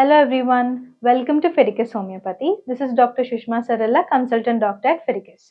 Hello everyone, welcome to Fericus Homeopathy. This is Dr. Sushma Sarella, consultant doctor at Fericus.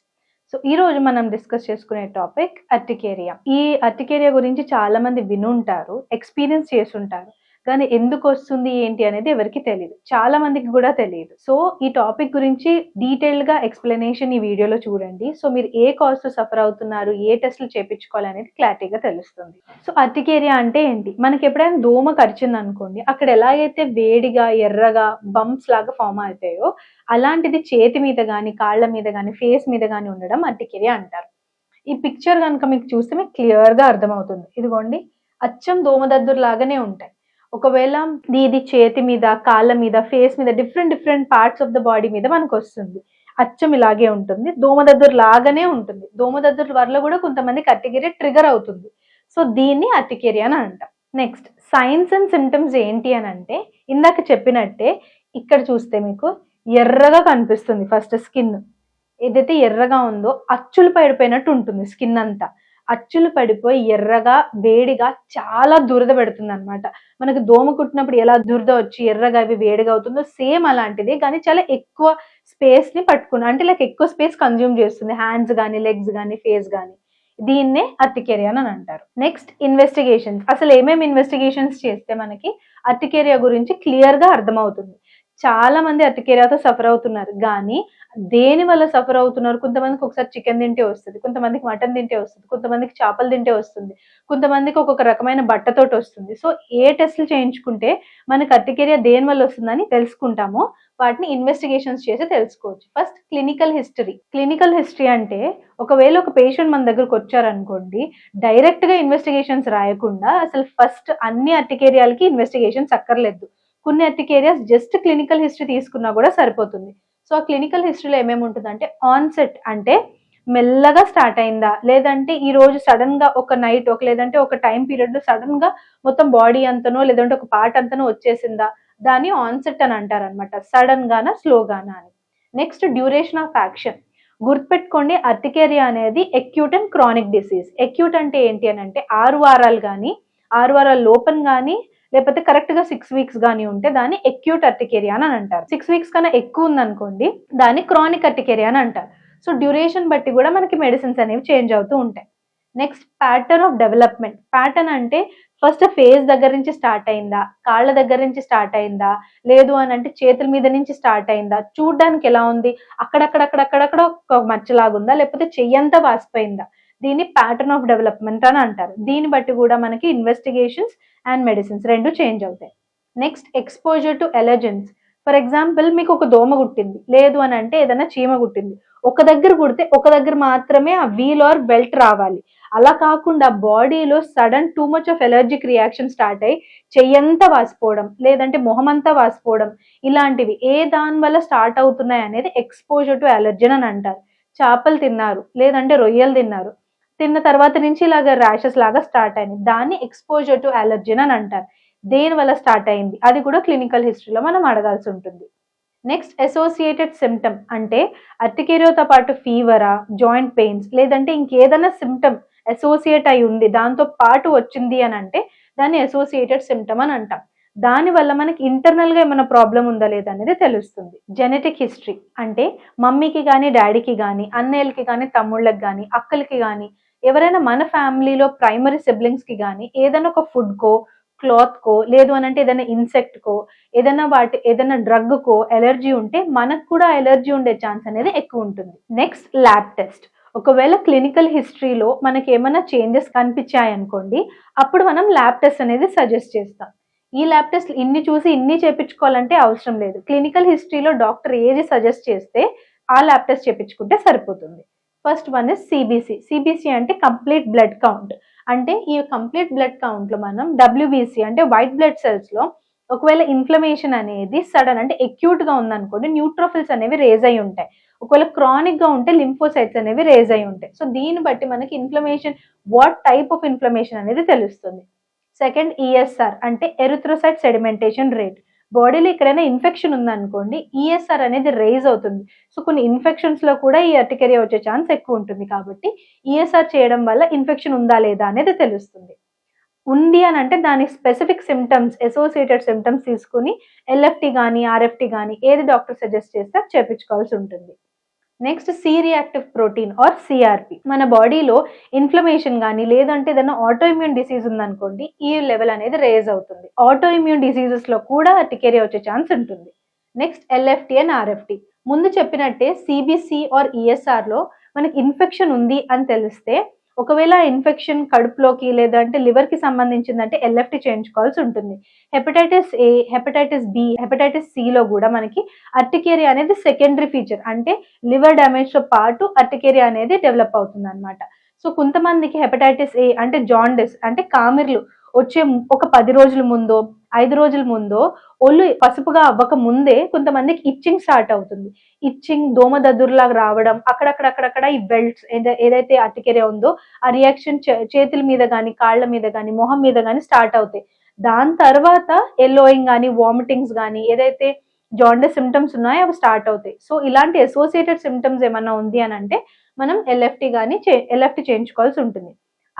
So ఈ రోజు మనం discuss చేసుకునే topic urticaria ఈ urticaria గురించి చాలా మంది వినుంటారు ఎక్స్పీరియన్స్ చేసుంటారు కానీ ఎందుకు వస్తుంది ఏంటి అనేది ఎవరికి తెలియదు చాలా మందికి కూడా తెలియదు సో ఈ టాపిక్ గురించి డీటెయిల్గా ఎక్స్ప్లెనేషన్ ఈ వీడియోలో చూడండి. సో మీరు ఏ కాజ్ సఫర్ అవుతున్నారు ఏ టెస్ట్లు చేపించుకోవాలి అనేది క్లారిటీగా తెలుస్తుంది. సో అర్టికేరియా అంటే ఏంటి? మనకి ఎప్పుడైనా దోమ కరిచింది అనుకోండి అక్కడ ఎలాగైతే వేడిగా ఎర్రగా బంప్స్ లాగా ఫామ్ అవుతాయో అలాంటిది చేతి మీద కానీ కాళ్ళ మీద కానీ ఫేస్ మీద కానీ ఉండడం అర్టికేరియా అంటారు. ఈ పిక్చర్ కనుక మీకు చూస్తే మీకు క్లియర్గా అర్థమవుతుంది. ఇదిగోండి అచ్చం దోమదద్దురు లాగానే ఉంటాయి. ఒకవేళ ఇది చేతి మీద కాళ్ళ మీద ఫేస్ మీద different different parts of the body మీద మనకు వస్తుంది అచ్చం ఇలాగే ఉంటుంది. దోమదద్దురు లాగానే ఉంటుంది. దోమదద్దురు వల్ల కూడా కొంతమంది అర్టికేరియా ట్రిగర్ అవుతుంది. సో దీన్ని అర్టికేరియా అని అంటాం. నెక్స్ట్ సైన్స్ అండ్ సిమ్టమ్స్ ఏంటి అని అంటే ఇందాక చెప్పినట్టే ఇక్కడ చూస్తే మీకు ఎర్రగా కనిపిస్తుంది ఫస్ట్ స్కిన్ ఏదైతే ఎర్రగా ఉందో అచ్చులు పడిపోయినట్టు ఉంటుంది స్కిన్ అంతా. అచ్చులు పడిపోయి ఎర్రగా వేడిగా చాలా దురద పెడుతుంది అనమాట మనకు దోమ కుట్టినప్పుడు ఎలా దురద వచ్చి ఎర్రగా అవి వేడిగా అవుతుందో సేమ్ అలాంటిది కానీ చాలా ఎక్కువ స్పేస్ని పట్టుకుని అంటే లైక్ ఎక్కువ స్పేస్ కన్జ్యూమ్ చేస్తుంది. హ్యాండ్స్ కానీ లెగ్స్ కానీ ఫేస్ కానీ దీన్నే అర్టికేరియా అని అంటారు. నెక్స్ట్ ఇన్వెస్టిగేషన్స్ అసలు ఏమేమి ఇన్వెస్టిగేషన్స్ చేస్తే మనకి అర్టికేరియా గురించి క్లియర్గా అర్థమవుతుంది. చాలా మంది అర్టికేరియాతో సఫర్ అవుతున్నారు కానీ దేని వల్ల సఫర్ అవుతున్నారు? కొంతమందికి ఒకసారి చికెన్ తింటే వస్తుంది కొంతమందికి మటన్ తింటే వస్తుంది కొంతమందికి చేపలు తింటే వస్తుంది కొంతమందికి ఒక్కొక్క రకమైన బట్టతోటి వస్తుంది. సో ఏ టెస్ట్లు చేయించుకుంటే మనకి అర్టికేరియా దేని వల్ల వస్తుందని తెలుసుకుంటామో వాటిని ఇన్వెస్టిగేషన్స్ చేసి తెలుసుకోవచ్చు. First clinical history. Clinical history అంటే ఒకవేళ ఒక పేషెంట్ మన దగ్గరకు వచ్చారనుకోండి డైరెక్ట్గా ఇన్వెస్టిగేషన్స్ రాయకుండా అసలు ఫస్ట్ అన్ని అర్టికేరియాలకి ఇన్వెస్టిగేషన్స్ అక్కర్లేదు కొన్ని అర్టికేరియాస్ జస్ట్ క్లినికల్ హిస్టరీ తీసుకున్నా కూడా సరిపోతుంది. సో ఆ క్లినికల్ హిస్టరీలో ఏమేమి ఉంటుందంటే ఆన్సెట్ అంటే మెల్లగా స్టార్ట్ అయిందా? లేదంటే ఈ రోజు సడన్గా ఒక నైట్ ఒక లేదంటే ఒక టైం పీరియడ్లో సడన్గా మొత్తం బాడీ అంతనో లేదంటే ఒక పార్ట్ అంతనో వచ్చేసిందా? దాన్ని ఆన్సెట్ అని అంటారనమాట సడన్ గానా స్లోగానా అని. Next duration of action. గుర్తుపెట్టుకోండి అర్టికేరియా అనేది acute and chronic disease acute అంటే ఏంటి అని అంటే ఆరు వారాలు కానీ ఆరు వారాల లోపల కానీ లేకపోతే కరెక్ట్గా సిక్స్ వీక్స్ గానీ ఉంటే దాన్ని ఎక్యూట్ అర్టికేరియా అని అంటారు. సిక్స్ వీక్స్ కన్నా ఎక్కువ ఉందనుకోండి దాన్ని క్రానిక్ అర్టికేరియా అని అంటారు. సో డ్యూరేషన్ బట్టి కూడా మనకి మెడిసిన్స్ అనేవి చేంజ్ అవుతూ ఉంటాయి. Next pattern of development pattern అంటే ఫస్ట్ ఫేస్ దగ్గర నుంచి స్టార్ట్ అయిందా కాళ్ళ దగ్గర నుంచి స్టార్ట్ అయిందా లేదు అని అంటే చేతుల మీద నుంచి స్టార్ట్ అయిందా చూడడానికి ఎలా ఉంది అక్కడక్కడక్కడక్కడక్కడ ఒక మచ్చలాగుందా లేకపోతే చెయ్యంతా వాసిపోయిందా? దీన్ని ప్యాటర్న్ ఆఫ్ డెవలప్మెంట్ అని అంటారు. దీన్ని బట్టి కూడా మనకి ఇన్వెస్టిగేషన్స్ అండ్ మెడిసిన్స్ రెండు చేంజ్ అవుతాయి. Next exposure to allergens for example మీకు ఒక దోమ కుట్టింది. లేదు అని అంటే ఏదైనా చీమ కుట్టింది. ఒక దగ్గర కుడితే ఒక దగ్గర మాత్రమే ఆ వీల్ ఆర్ బెల్ట్ రావాలి. అలా కాకుండా బాడీలో sudden too much of allergic reaction start అయ్యి చెయ్యంతా వాసిపోవడం లేదంటే మొహమంతా వాసిపోవడం ఇలాంటివి ఏ దాని వల్ల స్టార్ట్ అవుతున్నాయి అనేది ఎక్స్పోజర్ టు అలర్జన్ అని అంటారు. చేపలు తిన్నారు లేదంటే రొయ్యలు తిన్నారు. తిన్న తర్వాత నుంచి ఇలాగ ర్యాషెస్ లాగా స్టార్ట్ అయింది దాన్ని ఎక్స్పోజర్ టు అలర్జీన్ అని అంటారు. దేని వల్ల స్టార్ట్ అయింది? అది కూడా క్లినికల్ హిస్టరీలో మనం అడగాల్సి ఉంటుంది. నెక్స్ట్ అసోసియేటెడ్ సిమ్టమ్ అంటే అర్టికేరియోతో పాటు ఫీవరా జాయింట్ పెయిన్స్ లేదంటే ఇంకేదైనా సిమ్టమ్ అసోసియేట్ అయి ఉంది దాంతో పాటు వచ్చింది అని అంటే దాన్ని అసోసియేటెడ్ సిమ్టమ్ అని అంటాం. దాని వల్ల మనకి ఇంటర్నల్గా ఏమైనా ప్రాబ్లం ఉందా లేదా అనేది తెలుస్తుంది. జెనెటిక్ హిస్టరీ అంటే మమ్మీకి కానీ డాడీకి కానీ అన్నయ్యలకి కానీ తమ్ముళ్ళకి కానీ అక్కలకి కానీ ఎవరైనా మన ఫ్యామిలీలో ప్రైమరీ సిబ్లింగ్స్కి కానీ ఏదైనా ఒక ఫుడ్ కో క్లాత్ కో లేదు అని అంటే ఏదైనా ఇన్సెక్ట్ కో ఏదైనా వాటి ఏదైనా డ్రగ్ కో ఎలర్జీ ఉంటే మనకు కూడా ఎలర్జీ ఉండే ఛాన్స్ అనేది ఎక్కువ ఉంటుంది. నెక్స్ట్ ల్యాబ్ టెస్ట్ ఒకవేళ క్లినికల్ హిస్టరీలో మనకి ఏమైనా చేంజెస్ కనిపించాయి అనుకోండి అప్పుడు మనం ల్యాబ్ టెస్ట్ అనేది సజెస్ట్ చేస్తాం. ఈ ల్యాబ్ టెస్ట్ ఇన్ని చూసి ఇన్ని చేపించుకోవాలంటే అవసరం లేదు. క్లినికల్ హిస్టరీలో డాక్టర్ ఏది సజెస్ట్ చేస్తే ఆ ల్యాబ్ టెస్ట్ చేపించుకుంటే సరిపోతుంది. First one is CBC CBC అంటే కంప్లీట్ బ్లడ్ కౌంట్. అంటే ఈ కంప్లీట్ బ్లడ్ కౌంట్లో మనం డబ్ల్యూబీసీ అంటే వైట్ బ్లడ్ సెల్స్లో ఒకవేళ ఇన్ఫ్లమేషన్ అనేది సడన్ అంటే ఎక్యూట్గా ఉందనుకోండి న్యూట్రోఫిల్స్ అనేవి రేజ్ అయి ఉంటాయి. ఒకవేళ క్రానిక్గా ఉంటే లింఫోసైట్స్ అనేవి రేజ్ అయి ఉంటాయి. సో దీన్ని బట్టి మనకి inflammation what type of inflammation అనేది తెలుస్తుంది. సెకండ్ ఈఎస్ఆర్ అంటే ఎరిథ్రోసైట్ సెడిమెంటేషన్ రేట్. బాడీలో ఎక్కడైనా ఇన్ఫెక్షన్ ఉందనుకోండి ఈఎస్ఆర్ అనేది రైజ్ అవుతుంది. సో కొన్ని ఇన్ఫెక్షన్స్లో కూడా ఈ అర్టికెరియా వచ్చే ఛాన్స్ ఎక్కువ ఉంటుంది కాబట్టి ఈఎస్ఆర్ చేయడం వల్ల ఇన్ఫెక్షన్ ఉందా లేదా అనేది తెలుస్తుంది. ఉంది అని అంటే దానికి స్పెసిఫిక్ సిమ్టమ్స్ అసోసియేటెడ్ సిమ్టమ్స్ తీసుకుని ఎల్ఎఫ్టి కానీ ఆర్ఎఫ్టి కానీ ఏది డాక్టర్ సజెస్ట్ చేస్తే చేపించుకోవాల్సి ఉంటుంది. Next C reactive protein or CRP మన బాడీలో ఇన్ఫ్లమేషన్ కానీ లేదంటే ఏదైనా ఆటో ఇమ్యూన్ డిసీజ్ ఉందనుకోండి ఈ లెవెల్ అనేది రేజ్ అవుతుంది. ఆటో ఇమ్యూన్ డిసీజెస్లో కూడా టికేరియా వచ్చే ఛాన్స్ ఉంటుంది. నెక్స్ట్ ఎల్ఎఫ్టి అండ్ ఆర్ఎఫ్టి ముందు చెప్పినట్టే సిబిసి ఆర్ ఈఎస్ఆర్లో మనకి ఇన్ఫెక్షన్ ఉంది అని తెలిస్తే ఒకవేళ ఇన్ఫెక్షన్ కడుపులోకి లేదంటే లివర్కి సంబంధించిందంటే ఎల్ఎఫ్టి చేయించుకోవాల్సి ఉంటుంది. Hepatitis A hepatitis B hepatitis C లో కూడా మనకి అర్టికేరియా అనేది సెకండరీ ఫీచర్ అంటే లివర్ డ్యామేజ్తో పాటు అర్టికేరియా అనేది డెవలప్ అవుతుంది అనమాట సో కొంతమందికి హెపటైటిస్ ఏ అంటే జాండిస్ అంటే కామిర్లు వచ్చే ఒక పది రోజుల ముందో ఐదు రోజుల ముందో ఒళ్ళు పసుపుగా అవ్వక ముందే కొంతమందికి ఇచ్చింగ్ స్టార్ట్ అవుతుంది. ఇచ్చింగ్ దోమ దద్దుర్లాగా రావడం అక్కడక్కడక్కడక్కడ ఈ బెల్ట్స్ ఏదైతే అటుకెరే ఉందో ఆ రియాక్షన్ చేతుల మీద కానీ కాళ్ళ మీద కానీ మొహం మీద కానీ స్టార్ట్ అవుతాయి. దాని తర్వాత ఎల్లోయింగ్ కానీ వామిటింగ్స్ కానీ ఏదైతే జాండస్ సిమ్టమ్స్ ఉన్నాయో అవి స్టార్ట్ అవుతాయి. సో ఇలాంటి అసోసియేటెడ్ సిమ్టమ్స్ ఏమన్నా ఉంది అని అంటే మనం ఎల్ఎఫ్టి కానీ ఎల్ఎఫ్టి చేయించుకోవాల్సి ఉంటుంది.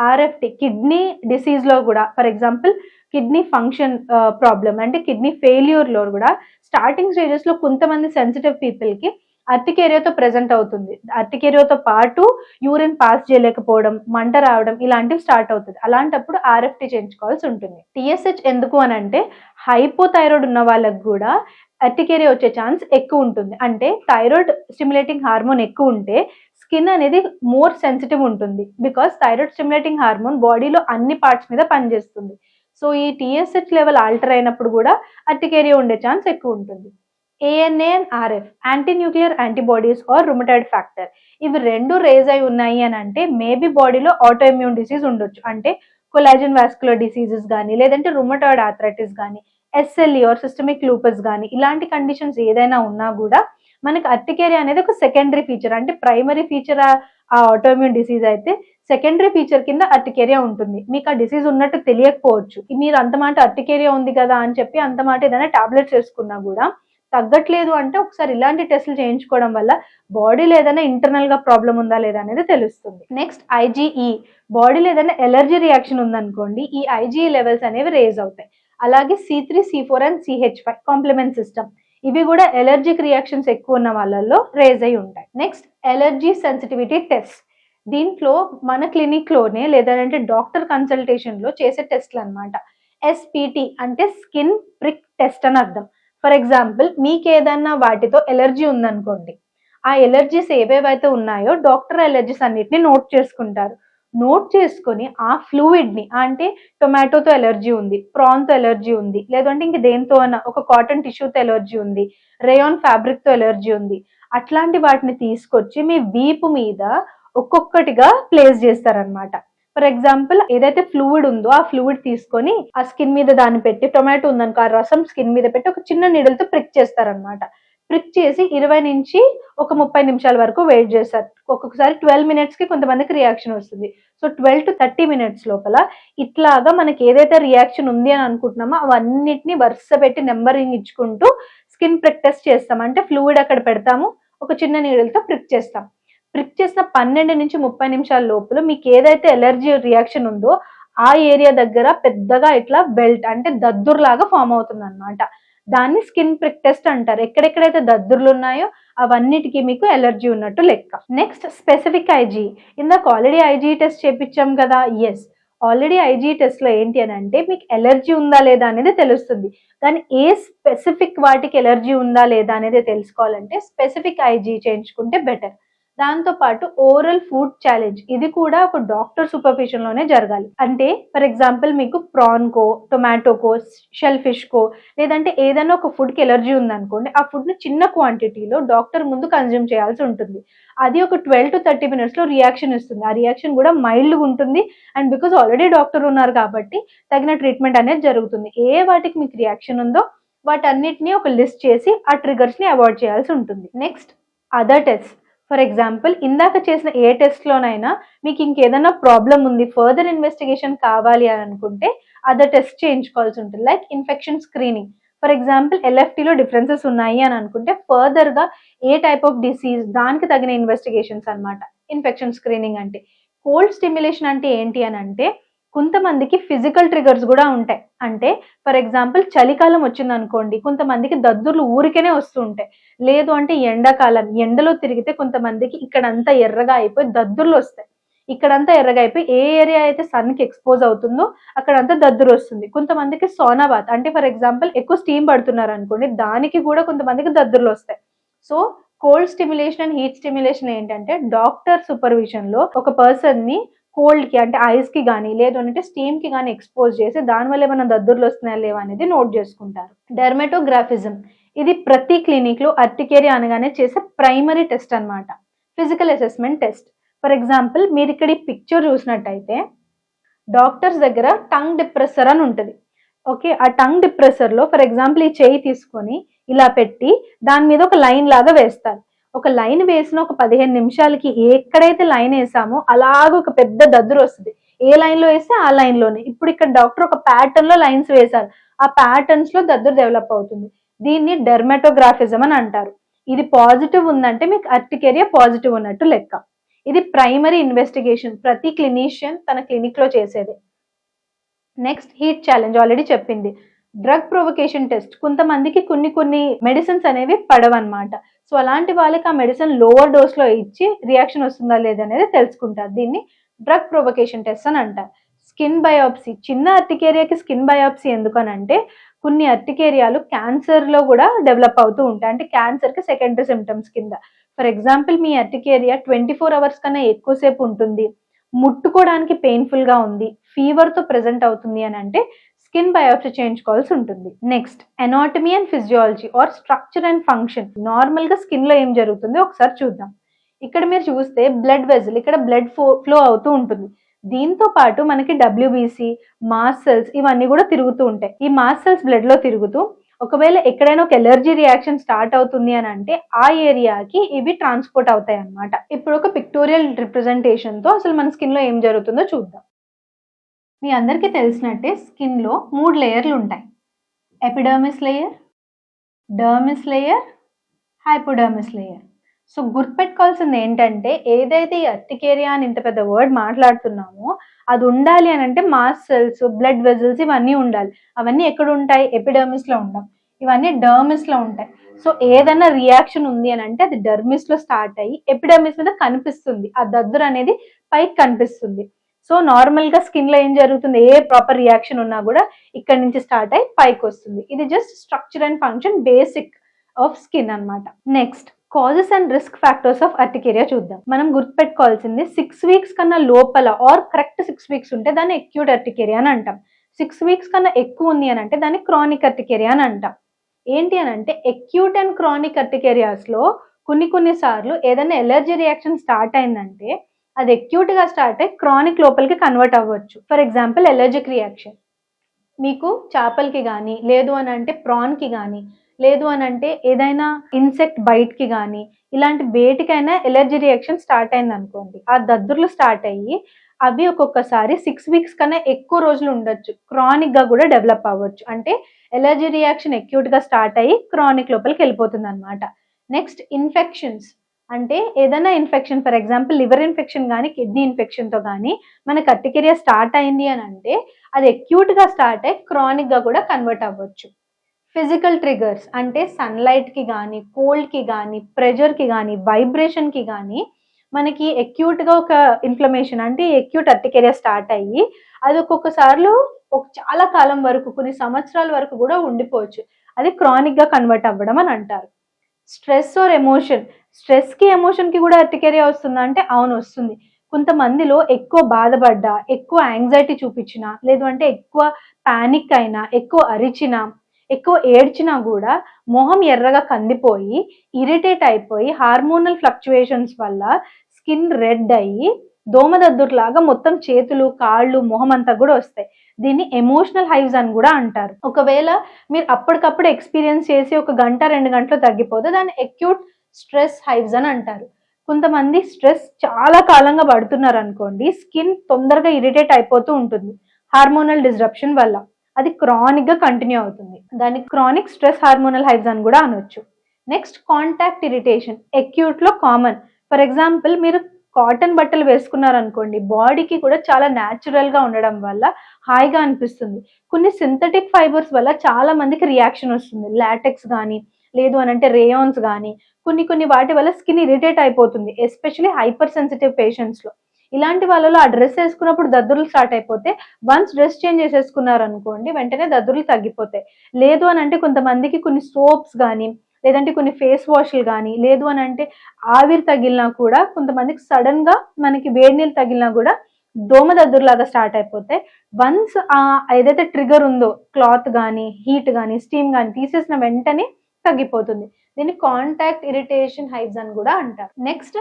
ఆర్ఎఫ్టి కిడ్నీ డిసీజ్లో కూడా for example kidney function problem అంటే కిడ్నీ ఫెయిల్యూర్లో కూడా స్టార్టింగ్ స్టేజెస్లో కొంతమంది సెన్సిటివ్ పీపుల్కి ప్రజెంట్ ప్రెజెంట్ అవుతుంది. అర్టికేరియాతో పాటు యూరిన్ పాస్ చేయలేకపోవడం మంట రావడం ఇలాంటివి స్టార్ట్ అవుతుంది. అలాంటప్పుడు ఆర్ఎఫ్టి చేయించుకోవాల్సి ఉంటుంది. టిఎస్హెచ్ ఎందుకు అని అంటే హైపోథైరాయిడ్ ఉన్న వాళ్ళకు కూడా అర్టికేరియా వచ్చే ఛాన్స్ ఎక్కువ ఉంటుంది. అంటే థైరాయిడ్ స్టిమ్యులేటింగ్ హార్మోన్ ఎక్కువ ఉంటే స్కిన్ అనేది మోర్ సెన్సిటివ్ ఉంటుంది బికాస్ థైరాయిడ్ స్టిమ్యులేటింగ్ హార్మోన్ బాడీలో అన్ని పార్ట్స్ మీద పనిచేస్తుంది. సో ఈ టీఎస్హెచ్ లెవెల్ ఆల్టర్ అయినప్పుడు కూడా అర్టికేరియా ఉండే ఛాన్స్ ఎక్కువ ఉంటుంది. ANA and RF anti nuclear antibodies or rheumatoid factor ఇవి రెండు రేజ్ అయి ఉన్నాయి అని అంటే మేబీ బాడీలో ఆటోఇమ్యూన్ డిసీజ్ ఉండొచ్చు. అంటే కొలాజిన్ వాస్కులర్ డిసీజెస్ కానీ లేదంటే రుమటాయిడ్ ఆథరైటిస్ కానీ ఎస్ఎల్ఈ ఆర్ సిస్టమిక్ లూపస్ కానీ ఇలాంటి కండిషన్స్ ఏదైనా ఉన్నా కూడా మనకి అర్టికేరియా అనేది ఒక సెకండరీ ఫీచర్ అంటే ప్రైమరీ ఫీచర్ ఆ ఆటోమ్యూన్ డిసీజ్ అయితే సెకండరీ ఫీచర్ కింద అర్టికేరియా ఉంటుంది. మీకు ఆ డిసీజ్ ఉన్నట్టు తెలియకపోవచ్చు. మీరు అంత మాట అర్టికేరియా ఉంది కదా అని చెప్పి అంత మాట ఏదైనా టాబ్లెట్స్ వేసుకున్నా కూడా తగ్గట్లేదు అంటే ఒకసారి ఇలాంటి టెస్టులు చేయించుకోవడం వల్ల బాడీలో ఏదైనా ఇంటర్నల్గా ప్రాబ్లం ఉందా లేదా అనేది తెలుస్తుంది. నెక్స్ట్ ఐజీఈ బాడీలో ఏదైనా ఎలర్జీ రియాక్షన్ ఉందనుకోండి ఈ ఐజీఈ లెవెల్స్ అనేవి రేజ్ అవుతాయి. అలాగే C three C four and CH five complement system ఇవి కూడా ఎలర్జిక్ రియాక్షన్స్ ఎక్కువ ఉన్న వాళ్ళల్లో రేజ్ అయి ఉంటాయి. నెక్స్ట్ ఎలర్జీ సెన్సిటివిటీ టెస్ట్ దీంట్లో మన క్లినిక్లోనే లేదంటే డాక్టర్ కన్సల్టేషన్లో చేసే టెస్ట్లు అనమాట ఎస్పిటి అంటే స్కిన్ ప్రిక్ టెస్ట్ అని అర్థం. ఫర్ ఎగ్జాంపుల్ మీకు ఏదన్నా వాటితో ఎలర్జీ ఉందనుకోండి ఆ ఎలర్జీస్ ఏవేవైతే ఉన్నాయో డాక్టర్ ఎలర్జీస్ అన్నిటిని నోట్ చేసుకుంటారు. నోట్ చేసుకొని ఆ ఫ్లూయిడ్ని అంటే టొమాటోతో ఎలర్జీ ఉంది ప్రాన్తో ఎలర్జీ ఉంది లేదంటే ఇంక దేంతో అన్న ఒక కాటన్ టిష్యూతో ఎలర్జీ ఉంది రేయాన్ ఫ్యాబ్రిక్తో ఎలర్జీ ఉంది అట్లాంటి వాటిని తీసుకొచ్చి మీ వీపు మీద ఒక్కొక్కటిగా ప్లేస్ చేస్తారనమాట ఫర్ ఎగ్జాంపుల్ ఏదైతే ఫ్లూయిడ్ ఉందో ఆ ఫ్లూయిడ్ తీసుకొని ఆ స్కిన్ మీద దాన్ని పెట్టి టొమాటో ఉందనుకో ఆ రసం స్కిన్ మీద పెట్టి ఒక చిన్న నీడలతో ప్రిక్ చేస్తారనమాట ప్రిక్ చేసి ఇరవై నుంచి ఒక ముప్పై నిమిషాల వరకు వెయిట్ చేస్తారు. ఒక్కొక్కసారి ట్వెల్వ్ మినిట్స్కి కొంతమందికి రియాక్షన్ వస్తుంది. So twelve to thirty minutes లోపల ఇట్లాగా మనకి ఏదైతే రియాక్షన్ ఉంది అని అనుకుంటున్నామో అవన్నిటిని వరుస పెట్టి నెంబరింగ్ ఇచ్చుకుంటూ స్కిన్ ప్రిక్ టెస్ట్ చేస్తాం. అంటే ఫ్లూయిడ్ అక్కడ పెడతాము ఒక చిన్న నీడలతో ప్రిక్ చేస్తాం. ప్రిక్ చేసిన పన్నెండు నుంచి ముప్పై నిమిషాల లోపల మీకు ఏదైతే ఎలర్జీ రియాక్షన్ ఉందో ఆ ఏరియా దగ్గర పెద్దగా ఇట్లా బెల్ట్ అంటే దద్దుర్లాగా ఫామ్ అవుతుంది అనమాట దాన్ని స్కిన్ ప్రిక్ టెస్ట్ అంటారు. ఎక్కడెక్కడైతే దద్దుర్లు ఉన్నాయో అవన్నిటికీ మీకు ఎలర్జీ ఉన్నట్టు లెక్క. నెక్స్ట్ స్పెసిఫిక్ ఐజీ ఇందాక ఆల్రెడీ ఐజీ టెస్ట్ చేపించాం కదా? ఎస్ ఆల్రెడీ ఐజీ టెస్ట్లో ఏంటి అని అంటే మీకు ఎలర్జీ ఉందా లేదా అనేది తెలుస్తుంది. కానీ ఏ స్పెసిఫిక్ వాటికి ఎలర్జీ ఉందా లేదా అనేది తెలుసుకోవాలంటే స్పెసిఫిక్ ఐజీ చేయించుకుంటే బెటర్ దాంతో పాటు ఓరల్ ఫుడ్ ఛాలెంజ్ ఇది కూడా ఒక డాక్టర్ సూపర్విజన్లోనే జరగాలి. అంటే ఫర్ ఎగ్జాంపుల్ మీకు ప్రాన్ కో టొమాటోకో షెల్ ఫిష్ కో లేదంటే ఏదైనా ఒక ఫుడ్కి ఎలర్జీ ఉందనుకోండి ఆ ఫుడ్ని చిన్న క్వాంటిటీలో డాక్టర్ ముందు కన్జ్యూమ్ చేయాల్సి ఉంటుంది. అది ఒక ట్వెల్వ్ టు థర్టీ మినిట్స్లో రియాక్షన్ ఇస్తుంది. ఆ రియాక్షన్ కూడా మైల్డ్ ఉంటుంది అండ్ బికాస్ ఆల్రెడీ డాక్టర్ ఉన్నారు కాబట్టి తగిన ట్రీట్మెంట్ అనేది జరుగుతుంది. ఏ వాటికి మీకు రియాక్షన్ ఉందో వాటన్నిటిని ఒక లిస్ట్ చేసి ఆ ట్రిగర్స్ని అవాయిడ్ చేయాల్సి ఉంటుంది. Next other test for example ఇందాక చేసిన ఏ టెస్ట్లోనైనా మీకు ఇంకేదైనా ప్రాబ్లం ఉంది ఫర్దర్ ఇన్వెస్టిగేషన్ కావాలి అని అనుకుంటే అదర్ టెస్ట్ చేయించుకోవాల్సి ఉంటుంది. Like infection screening for example ఎల్ఎఫ్టీలో differences ఉన్నాయి అని అనుకుంటే ఫర్దర్గా ఏ టైప్ ఆఫ్ డిసీజ్ దానికి తగిన ఇన్వెస్టిగేషన్స్ అనమాట ఇన్ఫెక్షన్ స్క్రీనింగ్ అంటే. కోల్డ్ స్టిమ్యులేషన్ అంటే ఏంటి అని అంటే కొంతమందికి ఫిజికల్ ట్రిగర్స్ కూడా ఉంటాయి. అంటే ఫర్ ఎగ్జాంపుల్ చలికాలం వచ్చింది అనుకోండి కొంతమందికి దద్దుర్లు ఊరికేనే వస్తూ ఉంటాయి. లేదు అంటే ఎండాకాలం ఎండలో తిరిగితే కొంతమందికి ఇక్కడంతా ఎర్రగా అయిపోయి దద్దుర్లు వస్తాయి. ఇక్కడంతా ఎర్రగా అయిపోయి ఏ ఏరియా అయితే సన్కి ఎక్స్పోజ్ అవుతుందో అక్కడంతా దద్దురు వస్తుంది. కొంతమందికి సోనాబాత్ అంటే ఫర్ ఎగ్జాంపుల్ ఎక్కువ స్టీమ్ పడుతున్నారు అనుకోండి దానికి కూడా కొంతమందికి దద్దుర్లు వస్తాయి. So cold stimulation and heat stimulation ఏంటంటే డాక్టర్ సూపర్విజన్లో ఒక పర్సన్ని కోల్డ్కి అంటే ఐస్కి కానీ లేదు అంటే స్టీమ్కి కానీ ఎక్స్పోజ్ చేసి దానివల్ల ఏమైనా దద్దుర్లు వస్తున్నాయా లేవా అనేది నోట్ చేసుకుంటారు. డెర్మెటోగ్రాఫిజం ఇది ప్రతి క్లినిక్లో అర్టికేరియా అనగానే చేసే ప్రైమరీ టెస్ట్ అన్నమాట. Physical assessment test for example మీరు ఇక్కడ ఈ పిక్చర్ చూసినట్టయితే డాక్టర్స్ దగ్గర టంగ్ డిప్రెసర్ అని ఉంటుంది. ఓకే ఆ టంగ్ డిప్రెసర్లో ఫర్ ఎగ్జాంపుల్ ఈ చేయి తీసుకొని ఇలా పెట్టి దాని మీద ఒక లైన్ లాగా వేస్తారు. ఒక లైన్ వేసిన ఒక పదిహేను నిమిషాలకి ఎక్కడైతే లైన్ వేసామో అలాగ ఒక పెద్ద దద్దురు వస్తుంది. ఏ లైన్లో వేస్తే ఆ లైన్లోనే ఇప్పుడు ఇక్కడ డాక్టర్ ఒక ప్యాటర్న్లో లైన్స్ వేశారు. ఆ ప్యాటర్న్స్లో దద్దురు డెవలప్ అవుతుంది. దీన్ని డెర్మటోగ్రాఫిజం అని అంటారు. ఇది పాజిటివ్ ఉందంటే మీకు అర్టికేరియా పాజిటివ్ ఉన్నట్టు లెక్క. ఇది ప్రైమరీ ఇన్వెస్టిగేషన్. ప్రతి క్లినీషియన్ తన క్లినిక్లో చేసేది. నెక్స్ట్ హీట్ ఛాలెంజ్ ఆల్రెడీ చెప్పింది. డ్రగ్ ప్రొవకేషన్ టెస్ట్ కొంతమందికి కొన్ని కొన్ని మెడిసిన్స్ అనేవి పడవన్నమాట. సో అలాంటి వాళ్ళకి ఆ మెడిసిన్ లోవర్ డోస్లో ఇచ్చి రియాక్షన్ వస్తుందా లేదనేది తెలుసుకుంటారు. దీన్ని డ్రగ్ ప్రొవకేషన్ టెస్ట్ అని అంటారు. స్కిన్ బయాప్సీ చిన్న అర్టికేరియాకి స్కిన్ బయాప్సీ ఎందుకనంటే కొన్ని అర్టికేరియాలు క్యాన్సర్లో కూడా డెవలప్ అవుతూ ఉంటాయి. అంటే క్యాన్సర్కి సెకండరీ సిమ్టమ్స్ కింద. ఫర్ ఎగ్జాంపుల్ మీ అర్టికేరియా ట్వంటీ ఫోర్ అవర్స్ కన్నా ఎక్కువసేపు ఉంటుంది. ముట్టుకోవడానికి పెయిన్ఫుల్గా ఉంది. ఫీవర్తో ప్రజెంట్ అవుతుంది అని అంటే స్కిన్ బయోప్సీ చేయించుకోవాల్సి ఉంటుంది. Next anatomy and physiology or structure and function నార్మల్గా స్కిన్లో ఏం జరుగుతుందో ఒకసారి చూద్దాం. ఇక్కడ మీరు చూస్తే బ్లడ్ వెజల్ ఇక్కడ బ్లడ్ ఫ్లో అవుతూ ఉంటుంది. దీంతో పాటు మనకి డబ్ల్యూబీసీ మాస్ సెల్స్ ఇవన్నీ కూడా తిరుగుతూ ఉంటాయి. ఈ మాస్ సెల్స్ బ్లడ్లో తిరుగుతూ ఒకవేళ ఎక్కడైనా ఒక ఎలర్జీ రియాక్షన్ స్టార్ట్ అవుతుంది అని అంటే ఆ ఏరియాకి ఇవి ట్రాన్స్పోర్ట్ అవుతాయి అన్నమాట ఇప్పుడు ఒక పిక్టోరియల్ రిప్రజెంటేషన్తో అసలు మన స్కిన్లో ఏం జరుగుతుందో చూద్దాం. మీ అందరికీ తెలిసినట్టే స్కిన్లో మూడు లేయర్లు ఉంటాయి. Epidermis layer dermis layer hypodermis layer. So గుర్తుపెట్టుకోవాల్సింది ఏంటంటే ఏదైతే ఈ అర్టికేరియా అని ఇంత పెద్ద వర్డ్ మాట్లాడుతున్నామో అది ఉండాలి అని అంటే మాస్ సెల్స్ బ్లడ్ వెజల్స్ ఇవన్నీ ఉండాలి. అవన్నీ ఎక్కడ ఉంటాయి? ఎపిడర్మిస్లో ఉండవు. ఇవన్నీ డర్మిస్లో ఉంటాయి. సో ఏదైనా రియాక్షన్ ఉంది అని అంటే అది డర్మిస్లో స్టార్ట్ అయ్యి ఎపిడర్మిస్ మీద కనిపిస్తుంది. ఆ దద్దురు అనేది పైకి కనిపిస్తుంది. సో నార్మల్గా స్కిన్లో ఏం జరుగుతుంది? ఏ ప్రాపర్ రియాక్షన్ ఉన్నా కూడా ఇక్కడ నుంచి స్టార్ట్ అయ్యి పైకి వస్తుంది. ఇది just structure and function basic of skin అన్నమాట. Next causes and risk factors of urticaria చూద్దాం. మనం గుర్తుపెట్టుకోవాల్సింది సిక్స్ వీక్స్ కన్నా లోపల ఆర్ కరెక్ట్ సిక్స్ వీక్స్ ఉంటే దాన్ని ఎక్యూట్ అర్టికేరియా అని అంటాం. సిక్స్ వీక్స్ కన్నా ఎక్కువ ఉంది అని అంటే దాన్ని క్రానిక్ అర్టికేరియా అని అంటాం. ఏంటి అని అంటే ఎక్యూట్ అండ్ క్రానిక్ అర్టికేరియాస్లో కొన్ని కొన్నిసార్లు ఏదైనా ఎలర్జీ రియాక్షన్ స్టార్ట్ అయిందంటే అది ఎక్యూట్గా స్టార్ట్ అయ్యి క్రానిక్ లోపలికి కన్వర్ట్ అవ్వచ్చు. ఫర్ ఎగ్జాంపుల్ ఎలర్జిక్ రియాక్షన్ మీకు చేపలకి కానీ లేదు అని అంటే ప్రాన్కి కానీ లేదు అని అంటే ఏదైనా ఇన్సెక్ట్ బైట్కి కానీ ఇలాంటి వేటికైనా ఎలర్జీ రియాక్షన్ స్టార్ట్ అయింది అనుకోండి. ఆ దద్దుర్లు స్టార్ట్ అయ్యి అవి ఒక్కొక్కసారి సిక్స్ వీక్స్ కన్నా ఎక్కువ రోజులు ఉండొచ్చు. క్రానిక్గా కూడా డెవలప్ అవ్వచ్చు. అంటే ఎలర్జీ రియాక్షన్ ఎక్యూట్గా స్టార్ట్ అయ్యి క్రానిక్ లోపలికి వెళ్ళిపోతుంది అనమాట నెక్స్ట్ ఇన్ఫెక్షన్స్ అంటే ఏదైనా infection for example liver infection కానీ కిడ్నీ ఇన్ఫెక్షన్తో కానీ మన కట్టికేరియా స్టార్ట్ అయింది అని అంటే అది ఎక్యూట్గా స్టార్ట్ అయ్యి క్రానిక్గా కూడా కన్వర్ట్ అవ్వచ్చు. ఫిజికల్ ట్రిగర్స్ అంటే సన్లైట్కి కానీ కోల్డ్కి కానీ ప్రెజర్కి కానీ వైబ్రేషన్కి కానీ మనకి ఎక్యూట్గా ఒక ఇన్ఫ్లమేషన్ అంటే ఎక్యూట్ అర్టికేరియా స్టార్ట్ అయ్యి అది ఒక్కొక్కసార్లు ఒక చాలా కాలం వరకు కొన్ని సంవత్సరాల వరకు కూడా ఉండిపోవచ్చు. అది క్రానిక్గా కన్వర్ట్ అవ్వడం అని అంటారు. స్ట్రెస్ ఆర్ ఎమోషన్ స్ట్రెస్కి కూడా అర్టికేరియా వస్తుందా? అంటే అవును వస్తుంది. కొంతమందిలో ఎక్కువ బాధపడ్డా ఎక్కువ యాంగ్జైటీ చూపించినా లేదు అంటే ఎక్కువ పానిక్ అయినా ఎక్కువ అరిచినా ఎక్కువ ఏడ్చినా కూడా మొహం ఎర్రగా కందిపోయి ఇరిటేట్ అయిపోయి హార్మోనల్ ఫ్లక్చుయేషన్స్ వల్ల స్కిన్ రెడ్ అయ్యి దోమదద్దుర్లాగా మొత్తం చేతులు కాళ్ళు మొహం అంతా కూడా వస్తాయి. దీన్ని ఎమోషనల్ హైవ్స్ అని కూడా అంటారు. ఒకవేళ మీరు అప్పటికప్పుడు ఎక్స్పీరియన్స్ చేసి ఒక గంట రెండు గంటలు తగ్గిపోతే దాన్ని ఎక్యూట్ స్ట్రెస్ హైవ్స్ అని అంటారు. కొంతమంది స్ట్రెస్ చాలా కాలంగా పడుతున్నారు అనుకోండి స్కిన్ తొందరగా ఇరిటేట్ అయిపోతూ ఉంటుంది హార్మోనల్ డిస్రప్షన్ వల్ల. అది క్రానిక్గా కంటిన్యూ అవుతుంది. దాన్ని క్రానిక్ స్ట్రెస్ హార్మోనల్ హైవ్స్ అని కూడా అనొచ్చు. Next contact irritation. ఎక్యూట్లో common. For example మీరు కాటన్ బట్టలు వేసుకున్నారనుకోండి బాడీకి కూడా చాలా న్యాచురల్గా ఉండడం వల్ల హాయిగా అనిపిస్తుంది. కొన్ని సింథటిక్ ఫైబర్స్ వల్ల చాలా మందికి రియాక్షన్ వస్తుంది. లాటెక్స్ కానీ లేదు అని అంటే రేయాన్స్ కానీ కొన్ని కొన్ని వాటి వల్ల స్కిన్ ఇరిటేట్ అయిపోతుంది ఎస్పెషలీ హైపర్ సెన్సిటివ్ పేషెంట్స్లో ఇలాంటి వాళ్ళలో ఆ డ్రెస్ వేసుకున్నప్పుడు దద్దుర్లు స్టార్ట్ అయిపోతే వన్స్ డ్రెస్ చేంజ్ చేసేసుకున్నారు అనుకోండి వెంటనే దద్దుర్లు తగ్గిపోతాయి. లేదు అని అంటే కొంతమందికి కొన్ని సోప్స్ కానీ లేదంటే కొన్ని ఫేస్ వాష్లు కానీ లేదు అని అంటే ఆవిరి తగిలినా కూడా కొంతమందికి సడన్గా మనకి వేడి నీళ్ళు తగిలినా కూడా దోమ దద్దురులాగా స్టార్ట్ అయిపోతాయి వన్స్ ఆ ఏదైతే ట్రిగర్ ఉందో క్లాత్ కానీ హీట్ కానీ స్టీమ్ కానీ తీసేసిన వెంటనే తగ్గిపోతుంది. దీన్ని కాంటాక్ట్ ఇరిటేషన్ హైబ్స్ అని కూడా అంటారు. నెక్స్ట్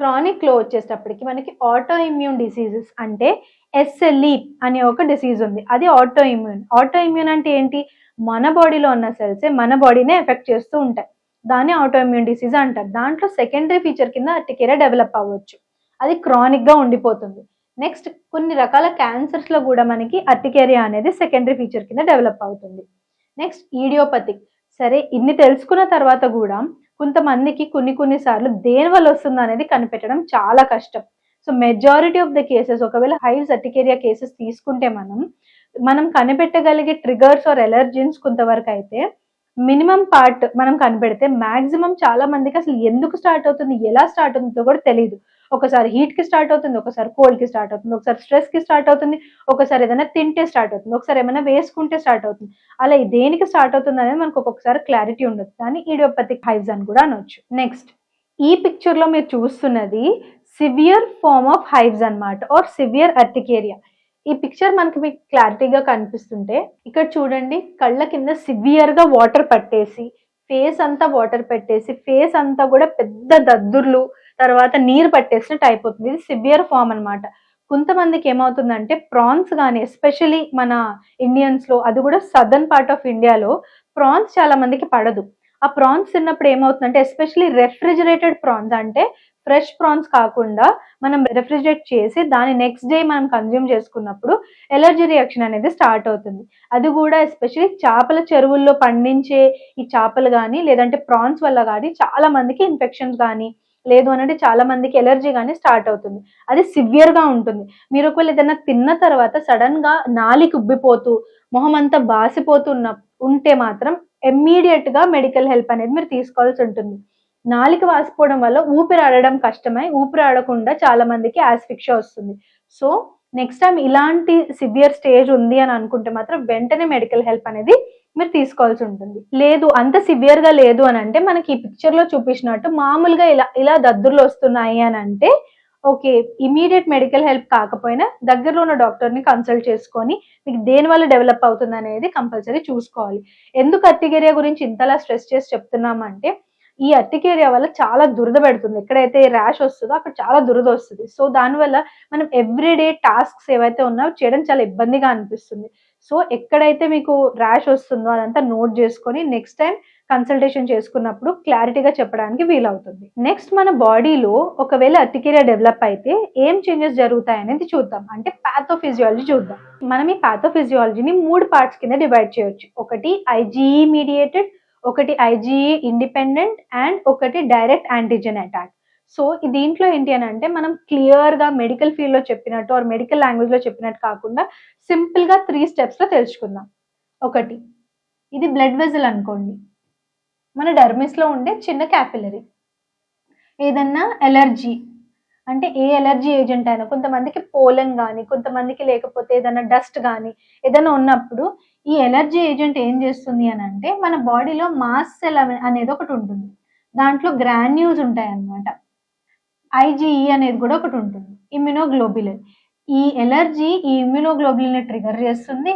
క్రానిక్లో వచ్చేటప్పటికి మనకి ఆటో ఇమ్యూన్ డిసీజెస్ అంటే ఎస్ఎల్ఈ అనే ఒక డిసీజ్ ఉంది. అది ఆటో ఇమ్యూన్ ఆటో ఇమ్యూన్ అంటే ఏంటి? మన బాడీలో ఉన్న సెల్సే మన బాడీనే ఎఫెక్ట్ చేస్తూ ఉంటాయి. దాన్ని ఆటో ఇమ్యూన్ డిసీజ్ అంటారు. దాంట్లో సెకండరీ ఫీచర్ కింద అర్టికేరియా డెవలప్ అవ్వచ్చు. అది క్రానిక్గా ఉండిపోతుంది. నెక్స్ట్ కొన్ని రకాల క్యాన్సర్స్లో కూడా మనకి అర్టికేరియా అనేది సెకండరీ ఫీచర్ కింద డెవలప్ అవుతుంది. నెక్స్ట్ ఈడియోపతిక్ సరే ఇన్ని తెలుసుకున్న తర్వాత కూడా కొంతమందికి కొన్ని కొన్ని సార్లు దేని వల్ల వస్తుంది అనేది కనిపెట్టడం చాలా కష్టం. So majority of the cases ఒకవేళ హై సర్టికేరియా కేసెస్ తీసుకుంటే మనం మనం కనిపెట్టగలిగే ట్రిగర్స్ ఆర్ ఎలర్జీన్స్ కొంతవరకు అయితే మినిమం పార్ట్ మనం కనిపెడితే మాక్సిమం చాలా మందికి అసలు ఎందుకు స్టార్ట్ అవుతుంది ఎలా స్టార్ట్ అవుతుందో కూడా తెలియదు ఒకసారి హీట్కి స్టార్ట్ అవుతుంది ఒకసారి కోల్డ్కి స్టార్ట్ అవుతుంది ఒకసారి స్ట్రెస్కి స్టార్ట్ అవుతుంది ఒకసారి ఏదైనా తింటే స్టార్ట్ అవుతుంది ఒకసారి ఏమైనా వేసుకుంటే స్టార్ట్ అవుతుంది. అలా దేనికి స్టార్ట్ అవుతుంది అనేది మనకు ఒక్కొక్కసారి క్లారిటీ ఉండదు. కానీ ఈడియోపతిక్ హైవ్స్ అని కూడా అనొచ్చు. నెక్స్ట్ ఈ పిక్చర్లో మీరు చూస్తున్నది సివియర్ ఫార్మ్ ఆఫ్ హైవ్స్ అన్నమాట ఆర్ సివియర్ అర్టికేరియా ఈ పిక్చర్ మనకి మీకు క్లారిటీగా కనిపిస్తుంటే ఇక్కడ చూడండి కళ్ళ కింద సివియర్గా వాటర్ పట్టేసి ఫేస్ అంతా వాటర్ పెట్టేసి ఫేస్ అంతా కూడా పెద్ద దద్దుర్లు తర్వాత నీరు పట్టేసినట్టు అయిపోతుంది. ఇది సివియర్ ఫామ్ అన్నమాట. కొంతమందికి ఏమవుతుందంటే ప్రాన్స్ కానీ ఎస్పెషలీ మన ఇండియన్స్లో అది కూడా సదర్న్ పార్ట్ ఆఫ్ ఇండియాలో ప్రాన్స్ చాలా మందికి పడదు. ఆ ప్రాన్స్ తిన్నప్పుడు ఏమవుతుందంటే ఎస్పెషలీ రెఫ్రిజిరేటెడ్ ప్రాన్స్ అంటే ఫ్రెష్ ప్రాన్స్ కాకుండా మనం రెఫ్రిజిరేట్ చేసి దాని నెక్స్ట్ డే మనం కన్జ్యూమ్ చేసుకున్నప్పుడు ఎలర్జీ రియాక్షన్ అనేది స్టార్ట్ అవుతుంది. అది కూడా ఎస్పెషలీ చేపల చెరువుల్లో పండించే ఈ చేపలు కానీ లేదంటే ప్రాన్స్ వల్ల కానీ చాలా మందికి ఇన్ఫెక్షన్స్ కానీ లేదు అనంటే చాలా మందికి ఎలర్జీ కానీ స్టార్ట్ అవుతుంది. అది సివియర్గా ఉంటుంది. మీరు ఒకవేళ ఏదైనా తిన్న తర్వాత సడన్గా నాలికి ఉబ్బిపోతూ మొహం అంతా బాసిపోతున్న ఉంటే మాత్రం ఇమ్మీడియట్గా మెడికల్ హెల్ప్ అనేది మీరు తీసుకోవాల్సి ఉంటుంది. నాలిక వాసిపోవడం వల్ల ఊపిరి ఆడడం కష్టమై ఊపిరి ఆడకుండా చాలా మందికి యాస్ఫిక్షా వస్తుంది. సో నెక్స్ట్ టైం ఇలాంటి సివియర్ స్టేజ్ ఉంది అని అనుకుంటే మాత్రం వెంటనే మెడికల్ హెల్ప్ అనేది మీరు తీసుకోవాల్సి ఉంటుంది. లేదు అంత సివియర్గా లేదు అని అంటే మనకి ఈ పిక్చర్లో చూపించినట్టు మామూలుగా ఇలా ఇలా దద్దుర్లు వస్తున్నాయి అని అంటే ఓకే ఇమీడియట్ మెడికల్ హెల్ప్ కాకపోయినా దగ్గరలో ఉన్న డాక్టర్ని కన్సల్ట్ చేసుకొని మీకు దేని వల్ల డెవలప్ అవుతుంది అనేది కంపల్సరీ చూసుకోవాలి. ఎందుకు అర్టిగేరియా గురించి ఇంతలా స్ట్రెస్ చేసి చెప్తున్నామంటే ఈ అర్టికేరియా వల్ల చాలా దురద పెడుతుంది. ఎక్కడైతే ర్యాష్ వస్తుందో అక్కడ చాలా దురద వస్తుంది. సో దానివల్ల మనం ఎవ్రీడే టాస్క్స్ ఏవైతే ఉన్నాయో చేయడం చాలా ఇబ్బందిగా అనిపిస్తుంది. సో ఎక్కడైతే మీకు ర్యాష్ వస్తుందో అదంతా నోట్ చేసుకొని నెక్స్ట్ టైం కన్సల్టేషన్ చేసుకున్నప్పుడు క్లారిటీగా చెప్పడానికి వీలవుతుంది. నెక్స్ట్ మన బాడీలో ఒకవేళ అర్టికేరియా డెవలప్ అయితే ఏం చేంజెస్ జరుగుతాయి అనేది చూద్దాం. అంటే ప్యాథోఫిజియాలజీ చూద్దాం. మనం ఈ ప్యాథోఫిజియాలజీని మూడు పార్ట్స్ కింద డివైడ్ చేయొచ్చు. ఒకటి ఐజీఈ మీడియేటెడ్ ఒకటి ఐజీఈ ఇండిపెండెంట్ అండ్ ఒకటి డైరెక్ట్ యాంటీజెన్ అటాక్ సో దీంట్లో ఏంటి అని అంటే మనం క్లియర్గా మెడికల్ ఫీల్డ్లో చెప్పినట్టు ఆర్ మెడికల్ లాంగ్వేజ్లో చెప్పినట్టు కాకుండా సింపుల్గా త్రీ స్టెప్స్లో తెలుసుకుందాం. ఒకటి ఇది బ్లడ్ వెజల్ అనుకోండి. మన డర్మిస్లో ఉండే చిన్న క్యాపిలరీ ఏదన్నా ఎలర్జీ అంటే ఏ ఎలర్జీ ఏజెంట్ అయినా కొంతమందికి పోలన్ కానీ కొంతమందికి లేకపోతే ఏదైనా డస్ట్ కానీ ఏదైనా ఉన్నప్పుడు ఈ ఎలర్జీ ఏజెంట్ ఏం చేస్తుంది అని అంటే మన బాడీలో మాస్ సెల్ అనేది ఒకటి ఉంటుంది. దాంట్లో గ్రాన్యూల్స్ ఉంటాయి అన్నమాట ఐజీఈ అనేది కూడా ఒకటి ఉంటుంది. ఇమ్యునోగ్లోబులిన్ ఈ ఎలర్జీ ఈ ఇమ్యునోగ్లోబులిన్ ట్రిగర్ చేస్తుంది.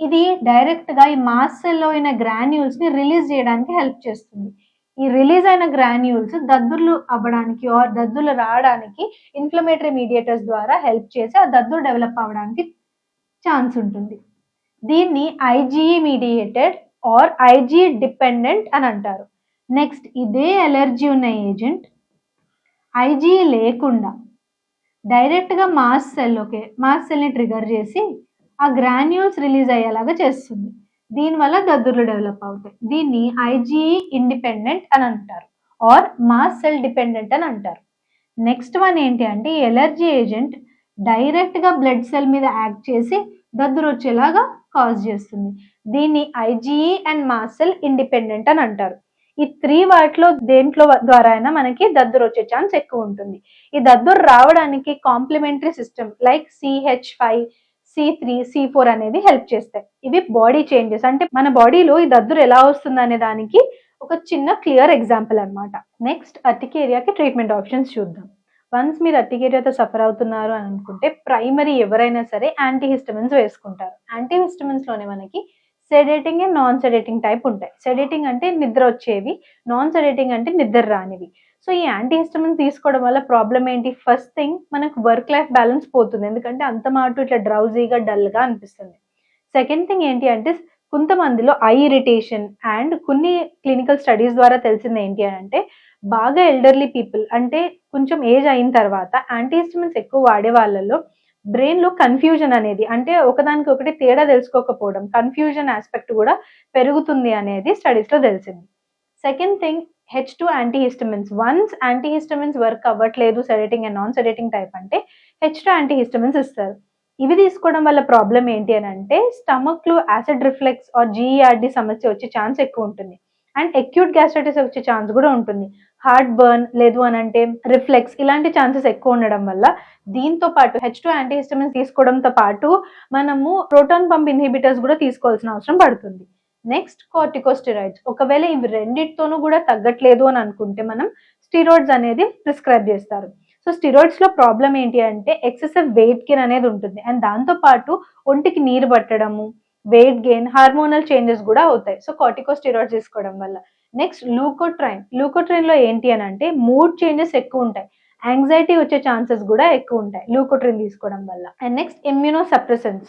ఇది డైరెక్ట్గా ఈ మాస్ సెల్లో అయిన గ్రాన్యూల్స్ని రిలీజ్ చేయడానికి హెల్ప్ చేస్తుంది. ఈ రిలీజ్ అయిన గ్రాన్యూల్స్ దద్దుర్లు అవ్వడానికి ఆర్ దద్దులు రావడానికి ఇన్ఫ్లమేటరీ మీడియేటర్స్ ద్వారా హెల్ప్ చేసి ఆ దద్దులు డెవలప్ అవ్వడానికి ఛాన్స్ ఉంటుంది. దీన్ని IgE mediated or IG dependent అని అంటారు. నెక్స్ట్ ఇదే ఎలర్జీ ఉన్న ఏజెంట్ ఐజీ లేకుండా డైరెక్ట్గా మాస్ సెల్ ఓకే మాస్ సెల్ని ట్రిగర్ చేసి ఆ గ్రాన్యూల్స్ రిలీజ్ అయ్యేలాగా చేస్తుంది. దీనివల్ల దద్దుర్లు డెవలప్ అవుతాయి. దీన్ని ఐజీఈ ఇండిపెండెంట్ అని అంటారు. ఆర్ మాస్ సెల్ డిపెండెంట్ అని అంటారు. నెక్స్ట్ వన్ ఏంటి అంటే ఎలర్జీ ఏజెంట్ డైరెక్ట్గా బ్లడ్ సెల్ మీద యాక్ట్ చేసి దద్దురు వచ్చేలాగా కాజ్ చేస్తుంది. దీన్ని ఐజీఈ అండ్ మాసెల్ ఇండిపెండెంట్ అని అంటారు. ఈ త్రీ వాటిలో దేంట్లో ద్వారా అయినా మనకి దద్దురు వచ్చే ఛాన్స్ ఎక్కువ ఉంటుంది. ఈ దద్దురు రావడానికి complementary system like CH five C three C four అనేది హెల్ప్ చేస్తాయి. ఇవి బాడీ చేంజెస్ అంటే మన బాడీలో ఈ దద్దురు ఎలా వస్తుంది అనే దానికి ఒక చిన్న క్లియర్ ఎగ్జాంపుల్ అన్నమాట. నెక్స్ట్ అర్టికేరియాకి ట్రీట్మెంట్ ఆప్షన్స్ చూద్దాం. వన్స్ మీరు అర్టికేరియాతో సఫర్ అవుతున్నారు అని అనుకుంటే ప్రైమరీ ఎవరైనా సరే యాంటీహిస్టమిన్స్ వేసుకుంటారు. యాంటీహిస్టమిన్స్లోనే మనకి sedating and non sedating type ఉంటాయి. సెడేటింగ్ అంటే నిద్ర వచ్చేవి నాన్ సెడేటింగ్ అంటే నిద్ర రానివి. సో ఈ యాంటీహిస్టమిన్ తీసుకోవడం వల్ల ప్రాబ్లం ఏంటి? ఫస్ట్ థింగ్ మనకు వర్క్ లైఫ్ బ్యాలెన్స్ పోతుంది. ఎందుకంటే అంత మాట ఇట్లా డ్రౌజీగా డల్గా అనిపిస్తుంది. సెకండ్ థింగ్ ఏంటి అంటే కొంతమందిలో ఐ ఇరిటేషన్ అండ్ కొన్ని క్లినికల్ స్టడీస్ ద్వారా తెలిసింది ఏంటి అని అంటే బాగా ఎల్డర్లీ పీపుల్ అంటే కొంచెం ఏజ్ అయిన తర్వాత యాంటీహిస్టమిన్స్ ఎక్కువ వాడే వాళ్ళలో బ్రెయిన్లో కన్ఫ్యూజన్ అనేది అంటే ఒకదానికి ఒకటి తేడా తెలుసుకోకపోవడం కన్ఫ్యూజన్ ఆస్పెక్ట్ కూడా పెరుగుతుంది అనేది స్టడీస్లో తెలిసింది. Second thing H two antihistamines. Once antihistamines work అవ్వట్లేదు sedating and non sedating type అంటే హెచ్ టూ యాంటీహిస్టమిన్స్ ఇస్తారు. ఇవి తీసుకోవడం వల్ల ప్రాబ్లం ఏంటి అని అంటే స్టమక్లో యాసిడ్ రిఫ్లెక్స్ ఆర్ జీఈఆర్డి సమస్య వచ్చే ఛాన్స్ ఎక్కువ ఉంటుంది. అండ్ అక్యూట్ గ్యాస్ట్రైటిస్ వచ్చే ఛాన్స్ కూడా ఉంటుంది. హార్ట్ బర్న్ లేదు అని అంటే రిఫ్లెక్స్ ఇలాంటి ఛాన్సెస్ ఎక్కువ ఉండడం వల్ల దీంతో పాటు హెచ్ టూ యాంటీహిస్టమిన్స్ తీసుకోవడంతో పాటు మనము ప్రోటాన్ పంప్ ఇన్హిబిటర్స్ కూడా తీసుకోవాల్సిన అవసరం పడుతుంది. నెక్స్ట్ కార్టికోస్టిరాయిడ్స్ ఒకవేళ ఇవి రెండిటితోనూ కూడా తగ్గట్లేదు అని అనుకుంటే మనం స్టీరాయిడ్స్ అనేది ప్రిస్క్రైబ్ చేస్తారు. సో స్టిరాయిడ్స్లో ప్రాబ్లం ఏంటి అంటే ఎక్సెసివ్ వెయిట్ కిన్ అనేది ఉంటుంది. అండ్ దాంతో పాటు ఒంటికి నీరు పట్టడము వెయిట్ గెయిన్ హార్మోనల్ చేంజెస్ కూడా అవుతాయి. సో కార్టికోస్టిరాయిడ్స్ తీసుకోవడం వల్ల. నెక్స్ట్ లూకోట్రైన్. లూకోట్రైన్లో ఏంటి అని అంటే మూడ్ చేంజెస్ ఎక్కువ ఉంటాయి. యాంగ్జైటీ వచ్చే ఛాన్సెస్ కూడా ఎక్కువ ఉంటాయి లూకోట్రైన్ తీసుకోవడం వల్ల. And next immuno suppressants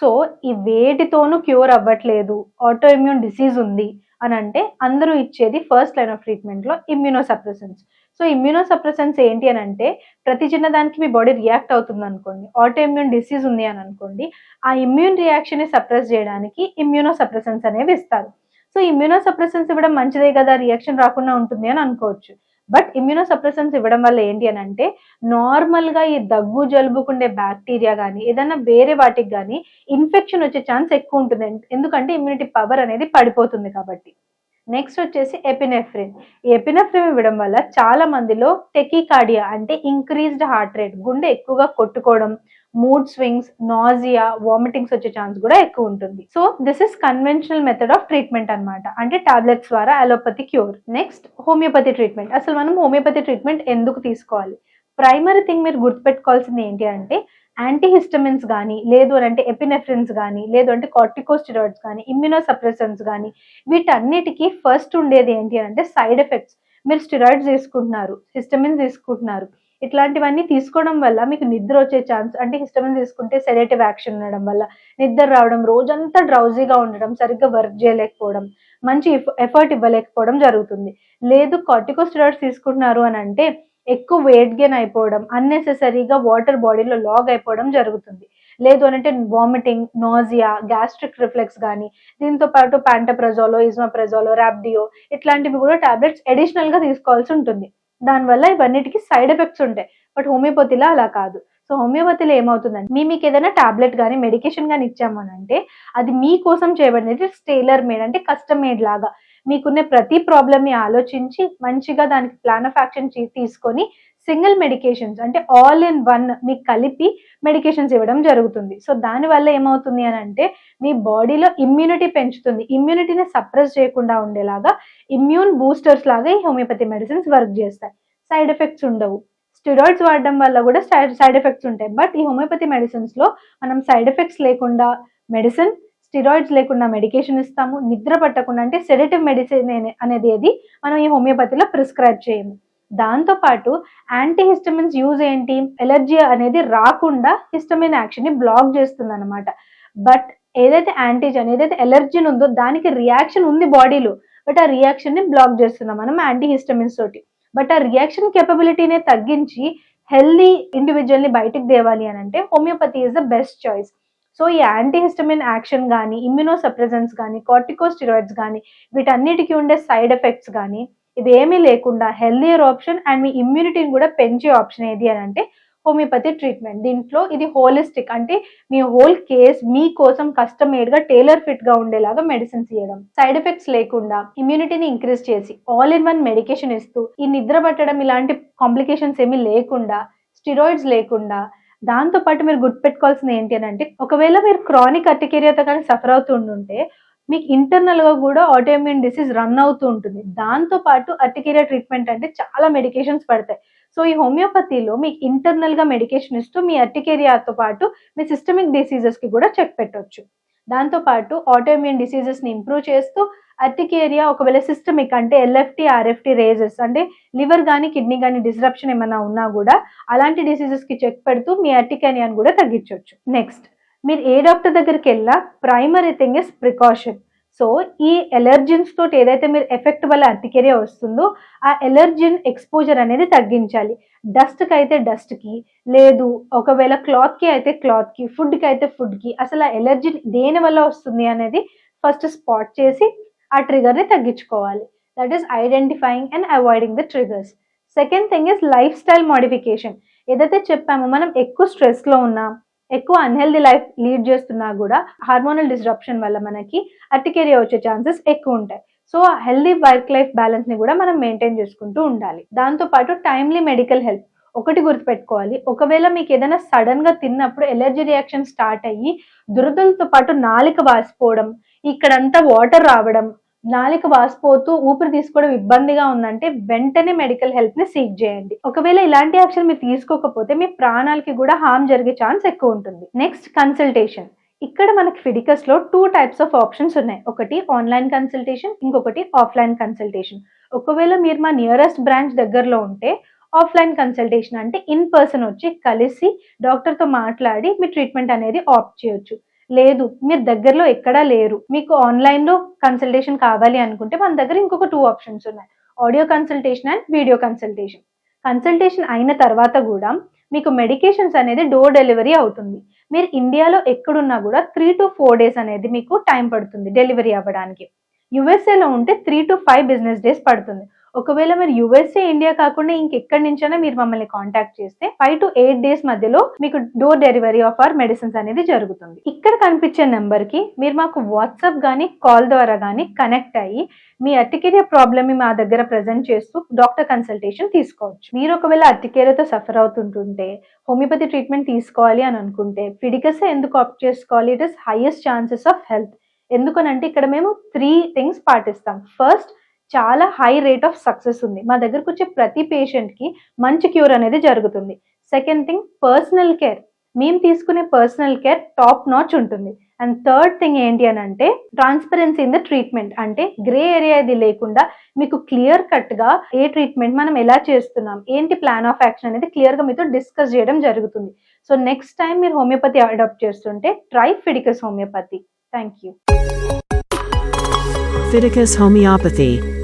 so ఈ వేటితోనూ క్యూర్ అవ్వట్లేదు ఆటో ఇమ్యూన్ డిసీజ్ ఉంది అని అంటే అందరూ ఇచ్చేది first line of ట్రీట్మెంట్లో immuno suppressants so immuno suppressants ఏంటి అని అంటే ప్రతి చిన్నదానికి మీ బాడీ రియాక్ట్ అవుతుంది అనుకోండి. ఆటో ఇమ్యూన్ డిసీజ్ ఉంది అని అనుకోండి. ఆ ఇమ్యూన్ రియాక్షన్ని సప్రెస్ చేయడానికి ఇమ్యూనో సప్రెసెన్స్ అనేవి ఇస్తారు. సో ఇమ్యూనో సప్రెసెన్స్ ఇవ్వడం మంచిదే కదా రియాక్షన్ రాకుండా ఉంటుంది అని అనుకోవచ్చు. బట్ ఇమ్యూనో సప్రెసెన్స్ ఇవ్వడం వల్ల ఏంటి అని అంటే నార్మల్గా ఈ దగ్గు జలుబుకుండే బ్యాక్టీరియా కానీ ఏదైనా వేరే వాటికి కానీ ఇన్ఫెక్షన్ వచ్చే ఛాన్స్ ఎక్కువ ఉంటుంది. ఎందుకంటే ఇమ్యూనిటీ పవర్ అనేది పడిపోతుంది కాబట్టి. నెక్స్ట్ వచ్చేసి ఎపినెఫ్రిన్ ఈ ఎపినెఫ్రిన్ ఇవ్వడం వల్ల చాలా మందిలో టెకికార్డియా అంటే ఇంక్రీజ్డ్ హార్ట్ రేట్ గుండె ఎక్కువగా కొట్టుకోవడం మూడ్ స్వింగ్స్ నాజియా వామిటింగ్స్ వచ్చే ఛాన్స్ కూడా ఎక్కువ ఉంటుంది. So this is conventional method of treatment అన్నమాట. అంటే టాబ్లెట్స్ ద్వారా allopathy cure next homeopathy treatment అసలు మనం హోమియోపతి ట్రీట్మెంట్ ఎందుకు తీసుకోవాలి? ప్రైమరీ థింగ్ మీరు గుర్తుపెట్టుకోవాల్సింది ఏంటి అంటే యాంటీహిస్టమిన్స్ కానీ లేదు అని అంటే ఎపినెఫ్రిన్స్ కానీ లేదు అంటే కార్టికోస్టిరాయిడ్స్ కానీ ఇమ్యూనోసప్రెసెన్స్ కానీ వీటన్నిటికీ ఫస్ట్ ఉండేది ఏంటి అని అంటే సైడ్ ఎఫెక్ట్స్ మీరు స్టిరాయిడ్స్ తీసుకుంటున్నారు హిస్టమిన్స్ తీసుకుంటున్నారు ఇట్లాంటివన్నీ తీసుకోవడం వల్ల మీకు నిద్ర వచ్చే ఛాన్స్ అంటే హిస్టమిన్ తీసుకుంటే సెడేటివ్ యాక్షన్ ఉండడం వల్ల నిద్ర రావడం రోజంతా డ్రౌజీగా ఉండడం సరిగ్గా వర్క్ చేయలేకపోవడం మంచి ఎఫర్ట్ ఇవ్వలేకపోవడం జరుగుతుంది. లేదు కార్టికోస్టిరాయిడ్స్ తీసుకుంటున్నారు అని అంటే ఎక్కువ వెయిట్ గెయిన్ అయిపోవడం అన్నెసెసరీగా వాటర్ బాడీలో లాగ్ అయిపోవడం జరుగుతుంది. లేదు అంటే వామిటింగ్ నాజియా గ్యాస్ట్రిక్ రిఫ్లెక్స్ కానీ దీంతో పాటు ప్యాంటప్రజోలో ఇజ్మాప్రజోలో ర్యాబ్డియో ఇట్లాంటివి కూడా టాబ్లెట్స్ అడిషనల్గా తీసుకోవాల్సి ఉంటుంది. దానివల్ల ఇవన్నిటికీ సైడ్ ఎఫెక్ట్స్ ఉంటాయి. బట్ హోమియోపతిలో అలా కాదు. సో హోమియోపతిలో ఏమవుతుందంటే మీ మీకు ఏదైనా టాబ్లెట్ కానీ మెడికేషన్ కానీ ఇచ్చామని అంటే అది మీకోసం చేయబడినది స్టేలర్ మేడ్ అంటే కస్టమ్ మేడ్ లాగా. మీకున్న ప్రతి ప్రాబ్లమ్ని ఆలోచించి మంచిగా దానికి ప్లాన్ ఆఫ్ యాక్షన్ తీసుకొని సింగిల్ మెడికేషన్స్ అంటే ఆల్ ఇన్ వన్ మీకు కలిపి మెడికేషన్స్ ఇవ్వడం జరుగుతుంది. సో దానివల్ల ఏమవుతుంది అని అంటే మీ బాడీలో ఇమ్యూనిటీ పెంచుతుంది. ఇమ్యూనిటీని సప్రెస్ చేయకుండా ఉండేలాగా ఇమ్యూన్ బూస్టర్స్ లాగా ఈ హోమియోపతి మెడిసిన్స్ వర్క్ చేస్తాయి. సైడ్ ఎఫెక్ట్స్ ఉండవు. స్టిరాయిడ్స్ వాడడం వల్ల కూడా సైడ్ ఎఫెక్ట్స్ ఉంటాయి. బట్ ఈ హోమియోపతి మెడిసిన్స్లో మనం సైడ్ ఎఫెక్ట్స్ లేకుండా మెడిసిన్ స్టిరాయిడ్స్ లేకుండా మెడికేషన్ ఇస్తాము నిద్ర పట్టకుండా అంటే సెడేటివ్ మెడిసిన్ అనేది ఏది? మనం ఈ హోమియోపతిలో ప్రిస్క్రైబ్ చేయము. దాంతో పాటు యూజ్ ఏంటి? ఎలర్జీ అనేది రాకుండా హిస్టమిన్ యాక్షన్ని బ్లాక్ చేస్తుంది అనమాట బట్ ఏదైతే యాంటీజన్ ఏదైతే ఎలర్జీన్ ఉందో దానికి రియాక్షన్ ఉంది బాడీలో బట్ ఆ రియాక్షన్ని బ్లాక్ చేస్తున్నాం మనం యాంటీహిస్టమిన్స్ తోటి. బట్ ఆ రియాక్షన్ కెపబిలిటీనే తగ్గించి హెల్దీ ఇండివిజువల్ని బయటికి తేవాలి అని అంటే homeopathy is the best choice so ఈ యాంటీహిస్టమిన్ యాక్షన్ కానీ ఇమ్యూనోసప్రెజెన్స్ కానీ కార్టికోస్టిరాయిడ్స్ కానీ వీటన్నిటికీ ఉండే సైడ్ ఎఫెక్ట్స్ కానీ ఇది ఏమీ లేకుండా హెల్దియర్ ఆప్షన్ అండ్ మీ ఇమ్యూనిటీని కూడా పెంచే ఆప్షన్ ఏది అని అంటే హోమియోపతి ట్రీట్మెంట్ దీంట్లో ఇది హోలిస్టిక్ అంటే మీ హోల్ కేస్ మీ కోసం కస్టమేడ్గా టైలర్ ఫిట్గా ఉండేలాగా మెడిసిన్స్ ఇవ్వడం సైడ్ ఎఫెక్ట్స్ లేకుండా ఇమ్యూనిటీని ఇంక్రీజ్ చేసి ఆల్ ఇన్ వన్ మెడికేషన్ ఇస్తూ ఈ నిద్ర పట్టడం ఇలాంటి కాంప్లికేషన్స్ ఏమీ లేకుండా స్టిరాయిడ్స్ లేకుండా దాంతో పాటు మీరు గుర్తుపెట్టుకోవాల్సింది ఏంటి అని అంటే ఒకవేళ మీరు క్రానిక్ అర్టికేరియాతో కానీ సఫర్ అవుతుంటుంటే మీకు ఇంటర్నల్గా కూడా ఆటోఇమ్యూన్ డిసీజ్ రన్ అవుతూ ఉంటుంది. దాంతో పాటు అర్టికేరియా ట్రీట్మెంట్ అంటే చాలా మెడికేషన్స్ పడతాయి. సో ఈ హోమియోపతిలో మీకు ఇంటర్నల్గా మెడికేషన్ ఇస్తూ మీ అర్టికేరియాతో పాటు మీ సిస్టమిక్ డిసీజెస్కి కూడా చెక్ పెట్టొచ్చు. దాంతో పాటు డిసీజెస్ని ఇంప్రూవ్ చేస్తూ అర్టికేరియా ఒకవేళ సిస్టమిక్ అంటే ఎల్ఎఫ్టి ఆర్ఎఫ్టి రేజెస్ అంటే లివర్ కానీ కిడ్నీ కానీ డిస్రప్షన్ ఏమైనా ఉన్నా కూడా అలాంటి డిసీజెస్కి చెక్ పెడుతూ మీ అర్టికేరియాని కూడా తగ్గించవచ్చు. నెక్స్ట్ మీరు ఏ డాక్టర్ దగ్గరికి వెళ్ళినా primary thing is precaution so ఈ ఎలర్జిన్స్ తోటి ఏదైతే మీరు ఎఫెక్ట్ వల్ల అర్టికేరియా వస్తుందో ఆ ఎలర్జిన్ ఎక్స్పోజర్ అనేది తగ్గించాలి. డస్ట్కి అయితే డస్ట్కి లేదు ఒకవేళ క్లాత్కి అయితే క్లాత్కి ఫుడ్కి అయితే ఫుడ్కి అసలు ఆ ఎలర్జీ దేని వల్ల వస్తుంది అనేది ఫస్ట్ స్పాట్ చేసి ఆ ట్రిగర్ని తగ్గించుకోవాలి. That is identifying and avoiding the triggers second thing is lifestyle modification ఏదైతే చెప్పామో మనం ఎక్కువ స్ట్రెస్లో ఉన్నాం ఎక్కువ అన్హెల్దీ లైఫ్ లీడ్ చేస్తున్నా కూడా హార్మోనల్ డిస్రప్షన్ వల్ల మనకి అర్టికేరియా వచ్చే ఛాన్సెస్ ఎక్కువ ఉంటాయి. సో హెల్దీ వర్క్ లైఫ్ బ్యాలెన్స్ని కూడా మనం మెయింటైన్ చేసుకుంటూ ఉండాలి. దాంతో పాటు టైమ్లీ మెడికల్ హెల్ప్ ఒకటి గుర్తుపెట్టుకోవాలి. ఒకవేళ మీకు ఏదైనా సడన్గా తిన్నప్పుడు ఎలర్జీ రియాక్షన్ స్టార్ట్ అయ్యి దురదలతో పాటు నాలిక వాసిపోవడం ఇక్కడంతా వాటర్ రావడం నాలిక వాసిపోతూ ఊపిరి తీసుకోవడం ఇబ్బందిగా ఉందంటే వెంటనే మెడికల్ హెల్ప్ని సీక్ చేయండి. ఒకవేళ ఇలాంటి యాక్షన్ మీరు తీసుకోకపోతే మీ ప్రాణాలకి కూడా హామ్ జరిగే ఛాన్స్ ఎక్కువ ఉంటుంది. నెక్స్ట్ కన్సల్టేషన్ ఇక్కడ మనకి ఫిడికస్లో టూ టైప్స్ ఆఫ్ ఆప్షన్స్ ఉన్నాయి. ఒకటి ఆన్లైన్ కన్సల్టేషన్ ఇంకొకటి ఆఫ్లైన్ కన్సల్టేషన్ ఒకవేళ మీరు మా నియరెస్ట్ బ్రాంచ్ దగ్గరలో ఉంటే ఆఫ్లైన్ కన్సల్టేషన్ అంటే ఇన్ పర్సన్ వచ్చి కలిసి డాక్టర్తో మాట్లాడి మీ ట్రీట్మెంట్ అనేది ఆప్ట్ చేయొచ్చు. లేదు మీరు దగ్గరలో ఎక్కడా లేరు. మీకు ఆన్లైన్లో కన్సల్టేషన్ కావాలి అనుకుంటే మన దగ్గర ఇంకొక టూ ఆప్షన్స్ ఉన్నాయి. Audio consultation and video consultation consultation అయిన తర్వాత కూడా మీకు మెడికేషన్స్ అనేది డోర్ డెలివరీ అవుతుంది. మీరు ఇండియాలో ఎక్కడున్నా కూడా త్రీ టు ఫోర్ డేస్ అనేది మీకు టైం పడుతుంది డెలివరీ అవ్వడానికి. యుఎస్ఏలో ఉంటే three to five business days పడుతుంది. ఒకవేళ మీరు యుఎస్ఏ ఇండియా కాకుండా ఇంకెక్కడి నుంచైనా మీరు మమ్మల్ని కాంటాక్ట్ చేస్తే ఫైవ్ టు ఎయిట్ డేస్ మధ్యలో మీకు door delivery of our medicines అనేది జరుగుతుంది. ఇక్కడ కనిపించే నెంబర్కి మీరు మాకు వాట్సాప్ గానీ కాల్ ద్వారా గానీ కనెక్ట్ అయ్యి మీ అర్టికేరియా ప్రాబ్లమ్ మా దగ్గర ప్రజెంట్ చేస్తూ డాక్టర్ కన్సల్టేషన్ తీసుకోవచ్చు. మీరు ఒకవేళ అర్టికేరియాతో సఫర్ అవుతుంటుంటే హోమియోపతి ట్రీట్మెంట్ తీసుకోవాలి అని అనుకుంటే ఫిడికస్ ఎందుకు ఆప్ట్ చేసుకోవాలి? It is highest chances of health ఎందుకనంటే ఇక్కడ మేము త్రీ థింగ్స్ పాటిస్తాం. ఫస్ట్ చాలా హై రేట్ ఆఫ్ సక్సెస్ ఉంది. మా దగ్గరకు వచ్చే ప్రతి పేషెంట్కి మంచి క్యూర్ అనేది జరుగుతుంది. సెకండ్ థింగ్ పర్సనల్ కేర్ మేము తీసుకునే పర్సనల్ కేర్ టాప్ నాచ్ ఉంటుంది. అండ్ థర్డ్ థింగ్ ఏంటి అని అంటే ట్రాన్స్పరెన్సీ ఇన్ ద ట్రీట్మెంట్ అంటే గ్రే ఏరియా ఇది లేకుండా మీకు క్లియర్ కట్గా ఏ ట్రీట్మెంట్ మనం ఎలా చేస్తున్నాం ఏంటి ప్లాన్ ఆఫ్ యాక్షన్ అనేది క్లియర్గా మీతో డిస్కస్ చేయడం జరుగుతుంది. సో నెక్స్ట్ టైం మీరు హోమియోపతి అడాప్ట్ చేస్తుంటే try Fiticus homeopathy thank you Fiticus Homeopathy.